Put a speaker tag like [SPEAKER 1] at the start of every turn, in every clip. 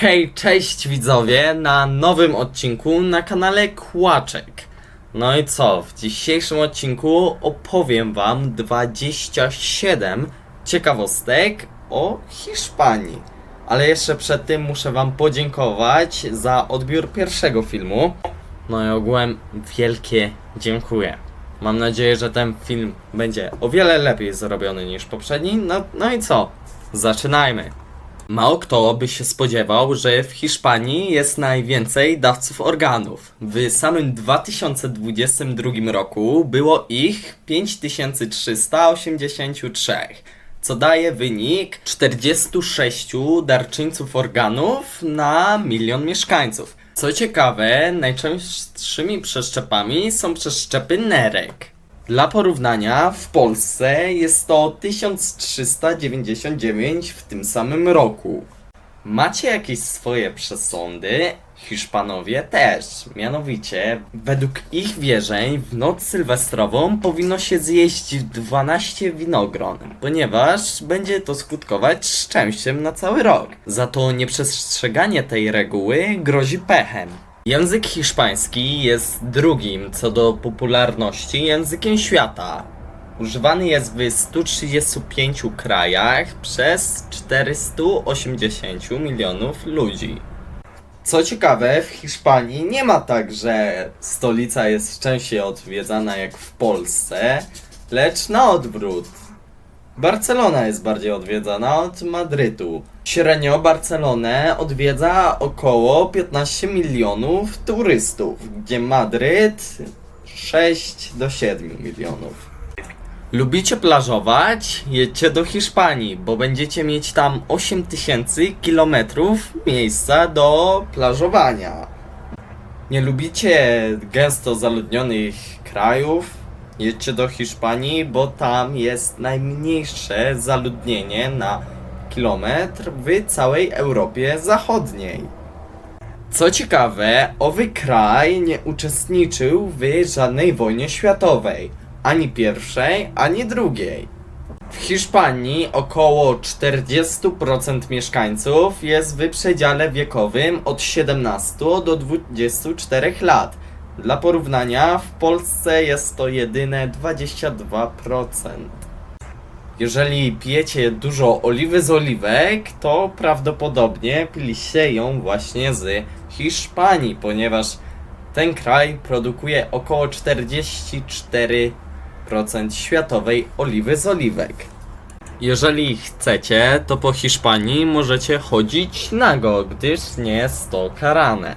[SPEAKER 1] Hej, cześć widzowie na nowym odcinku na kanale Kłaczek. No i co, w dzisiejszym odcinku opowiem wam 27 ciekawostek o Hiszpanii. Ale jeszcze przed tym muszę wam podziękować za odbiór pierwszego filmu. No i ogółem wielkie dziękuję. Mam nadzieję, że ten film będzie o wiele lepiej zrobiony niż poprzedni. No, no i co? Zaczynajmy. Mało kto by się spodziewał, że w Hiszpanii jest najwięcej dawców organów. W samym 2022 roku było ich 5383, co daje wynik 46 darczyńców organów na milion mieszkańców. Co ciekawe, najczęstszymi przeszczepami są przeszczepy nerek. Dla porównania, w Polsce jest to 1399 w tym samym roku. Macie jakieś swoje przesądy? Hiszpanowie też. Mianowicie, według ich wierzeń, w noc sylwestrową powinno się zjeść 12 winogron, ponieważ będzie to skutkować szczęściem na cały rok. Za to nieprzestrzeganie tej reguły grozi pechem. Język hiszpański jest drugim co do popularności językiem świata. Używany jest w 135 krajach przez 480 milionów ludzi. Co ciekawe, w Hiszpanii nie ma tak, że stolica jest częściej odwiedzana jak w Polsce, lecz na odwrót. Barcelona jest bardziej odwiedzana od Madrytu. Średnio Barcelonę odwiedza około 15 milionów turystów, gdzie Madryt 6 do 7 milionów. Lubicie plażować? Jedźcie do Hiszpanii, bo będziecie mieć tam 8000 kilometrów miejsca do plażowania. Nie lubicie gęsto zaludnionych krajów? Jedźcie do Hiszpanii, bo tam jest najmniejsze zaludnienie na kilometr w całej Europie Zachodniej. Co ciekawe, owy kraj nie uczestniczył w żadnej wojnie światowej, ani pierwszej, ani drugiej. W Hiszpanii około 40% mieszkańców jest w przedziale wiekowym od 17 do 24 lat. Dla porównania, w Polsce jest to jedyne 22%. Jeżeli pijecie dużo oliwy z oliwek, to prawdopodobnie piliście ją właśnie z Hiszpanii, ponieważ ten kraj produkuje około 44% światowej oliwy z oliwek. Jeżeli chcecie, to po Hiszpanii możecie chodzić nago, gdyż nie jest to karane.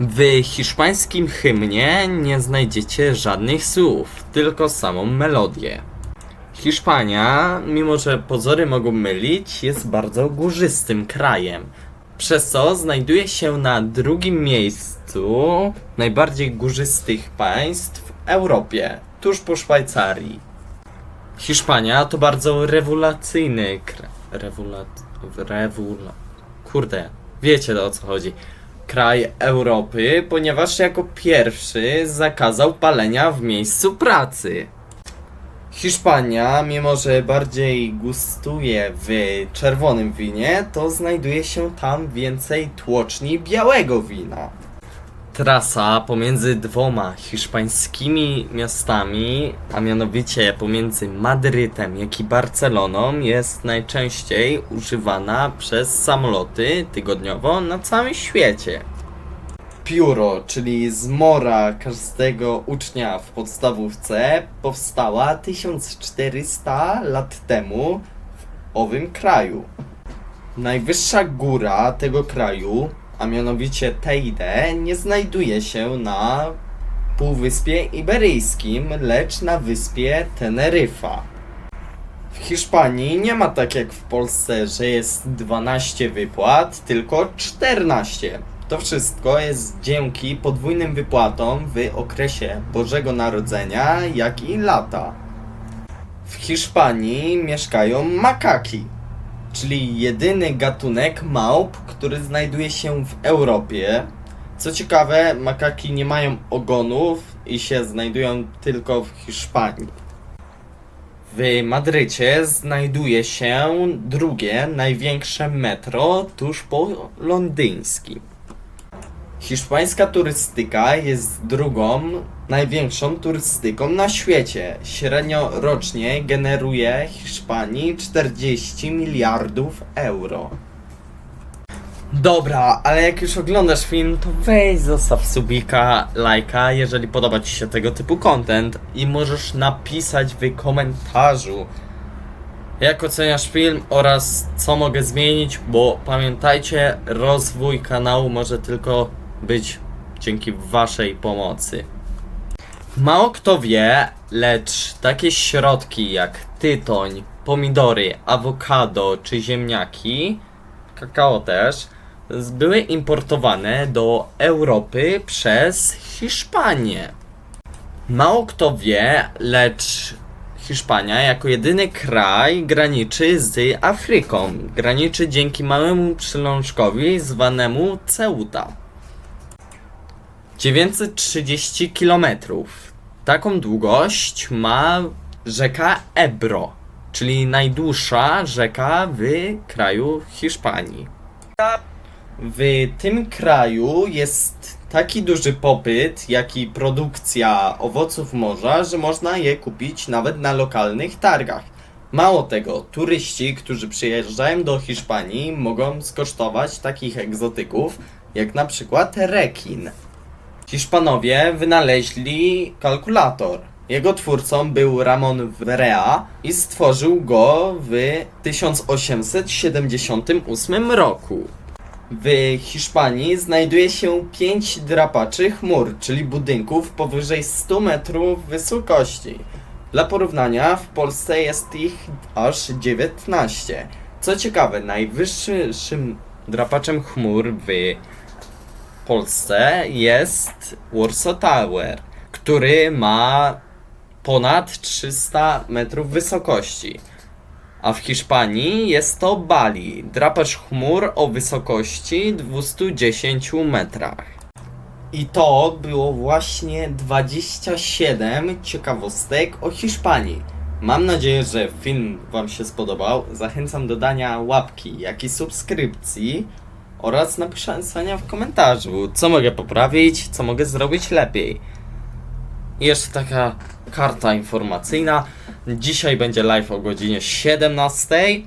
[SPEAKER 1] W hiszpańskim hymnie nie znajdziecie żadnych słów, tylko samą melodię. Hiszpania, mimo że pozory mogą mylić, jest bardzo górzystym krajem, przez co znajduje się na drugim miejscu najbardziej górzystych państw w Europie, tuż po Szwajcarii. Hiszpania to bardzo rewulacyjny kraj. Rewulat... Rewula... Kurde, wiecie o co chodzi. Kraj Europy, ponieważ jako pierwszy zakazał palenia w miejscu pracy. Hiszpania, mimo że bardziej gustuje w czerwonym winie, to znajduje się tam więcej tłoczni białego wina. Trasa pomiędzy dwoma hiszpańskimi miastami, a mianowicie pomiędzy Madrytem jak i Barceloną, jest najczęściej używana przez samoloty tygodniowo na całym świecie. Pióro, czyli zmora każdego ucznia w podstawówce, powstała 1400 lat temu w owym kraju. Najwyższa góra tego kraju, a mianowicie Teide, nie znajduje się na Półwyspie Iberyjskim, lecz na wyspie Teneryfa. W Hiszpanii nie ma tak jak w Polsce, że jest 12 wypłat, tylko 14. To wszystko jest dzięki podwójnym wypłatom w okresie Bożego Narodzenia, jak i lata. W Hiszpanii mieszkają makaki, czyli jedyny gatunek małp, który znajduje się w Europie. Co ciekawe, makaki nie mają ogonów i się znajdują tylko w Hiszpanii. W Madrycie znajduje się drugie największe metro tuż po londyńskim. Hiszpańska turystyka jest drugą największą turystyką na świecie. Średnio rocznie generuje Hiszpanii 40 miliardów euro. Dobra, ale jak już oglądasz film, to weź zostaw subika, lajka, jeżeli podoba Ci się tego typu content i możesz napisać w komentarzu jak oceniasz film oraz co mogę zmienić, bo pamiętajcie, rozwój kanału może tylko być dzięki Waszej pomocy. Mało kto wie, lecz takie środki jak tytoń, pomidory, awokado czy ziemniaki, kakao też, były importowane do Europy przez Hiszpanię. Mało kto wie, lecz Hiszpania jako jedyny kraj graniczy z Afryką. Graniczy dzięki małemu przylążkowi zwanemu Ceuta. 930 km. Taką długość ma rzeka Ebro, czyli najdłuższa rzeka w kraju Hiszpanii. W tym kraju jest taki duży popyt, jak i produkcja owoców morza, że można je kupić nawet na lokalnych targach. Mało tego, turyści, którzy przyjeżdżają do Hiszpanii, mogą skosztować takich egzotyków, jak na przykład rekin. Hiszpanowie wynaleźli kalkulator. Jego twórcą był Ramon Vrea i stworzył go w 1878 roku. W Hiszpanii znajduje się 5 drapaczy chmur, czyli budynków powyżej 100 metrów wysokości. Dla porównania, w Polsce jest ich aż 19. Co ciekawe, najwyższym drapaczem chmur w Polsce jest Warsaw Tower, który ma ponad 300 metrów wysokości. A w Hiszpanii jest to Bali, drapacz chmur o wysokości 210 metrach. I to było właśnie 27 ciekawostek o Hiszpanii. Mam nadzieję, że film Wam się spodobał. Zachęcam do dania łapki, jak i subskrypcji oraz napisania w komentarzu, co mogę poprawić, co mogę zrobić lepiej. I jeszcze taka karta informacyjna. Dzisiaj będzie live o godzinie 17.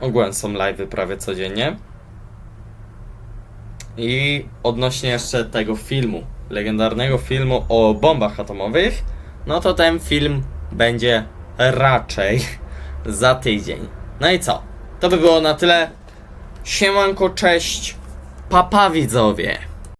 [SPEAKER 1] Ogółem są live'y prawie codziennie. I odnośnie jeszcze tego filmu, legendarnego filmu o bombach atomowych, no to ten film będzie raczej za tydzień. No i co? To by było na tyle. Siemanko, cześć, papa widzowie.